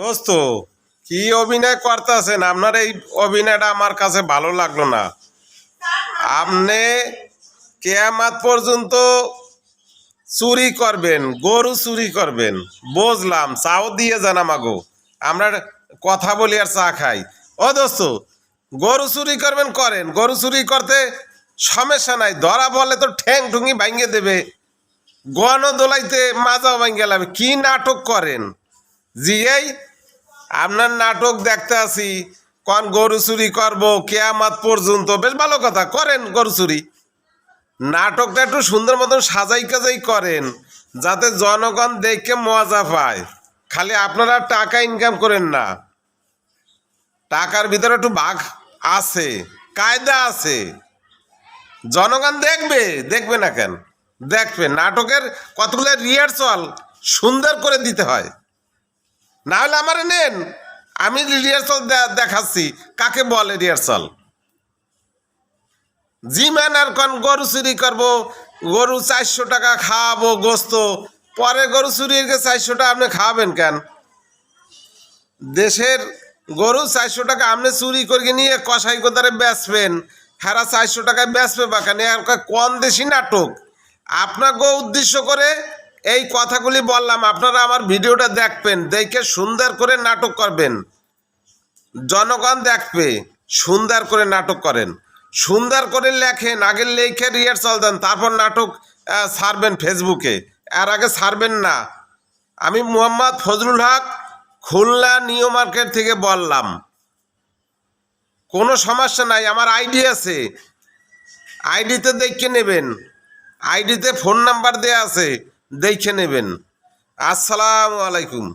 দোস্ত, কি অভিনয় করতেছেন? আপনার এই অভিনয়টা আমার কাছে ভালো লাগল না। আপনি কেয়ামাত পর্যন্ত চুরি করবেন, গরু চুরি করবেন। বুঝলাম, চাও দিয়ে যান আমাগো। আমরা কথা বলি আর চা খাই। ও দোস্ত, গরু চুরি করবেন করেন, গরু চুরি করতে সমস্যা নাই। ধরা বলে তো ঠ্যাং ঠুঙ্গি ভাঙ্গে দেবে। গণ দোলাইতে মাজাও ভাঙ্গে গেলাম কি নাটক করেন? জিয়াই আপনার নাটক দেখতে আসি, কোন গরু চুরি করব, কেয়ামাত পর্যন্ত। বেশ ভালো কথা, করেন গরু চুরি। নাটকটা একটু সুন্দর মতন সাজাই কাজাই করেন, যাতে জনগণ দেখে মজা পায়। খালি আপনারা টাকা ইনকাম করেন না। টাকার ভিতরে একটু ভাগ আছে, কায়দা আছে। জনগণ দেখবে দেখবে না কেন? দেখবে, নাটকের কতগুলো রিহার্সাল সুন্দর করে দিতে হয়। না হলে আমার নেন। আমি রিহার্সাল দেখাচ্ছি। কাকে বলে রিহার্সাল জি ম্যান আর কন গরু চুরি করব, গরু চারশো টাকা খাওয়াবো, গোস্ত। পরে গরু চুরি চারশো টাকা আপনি খাওয়াবেন কেন? দেশের গরু চারশো টাকা আপনি চুরি করে নিয়ে কষাই কোদারে বেচবেন। হেরা চারশো টাকায় বেচবে বা কেন? আর কোন দেশি নাটক? আপনাকে উদ্দেশ্য করে এই কথাগুলি বললাম, আপনারা আমার ভিডিওটা দেখবেন, দেখে সুন্দর করে নাটক করবেন। জনগণ দেখবে, সুন্দর করে নাটক করেন। সুন্দর করে লেখেন, আগে লেখে রিহার্সাল দেন, তারপর নাটক সারবেন ফেসবুকে এর আগে সারবেন না। আমি মোহাম্মদ ফজলুল হক, খুলনা নিউ মার্কেট থেকে বললাম। কোনো সমস্যা নাই, আমার আইডি আছে। আইডিতে দেখে নেবেন। আইডিতে ফোন নাম্বার দেওয়া আছে। দেখে নেবেন। আসসালামু আলাইকুম।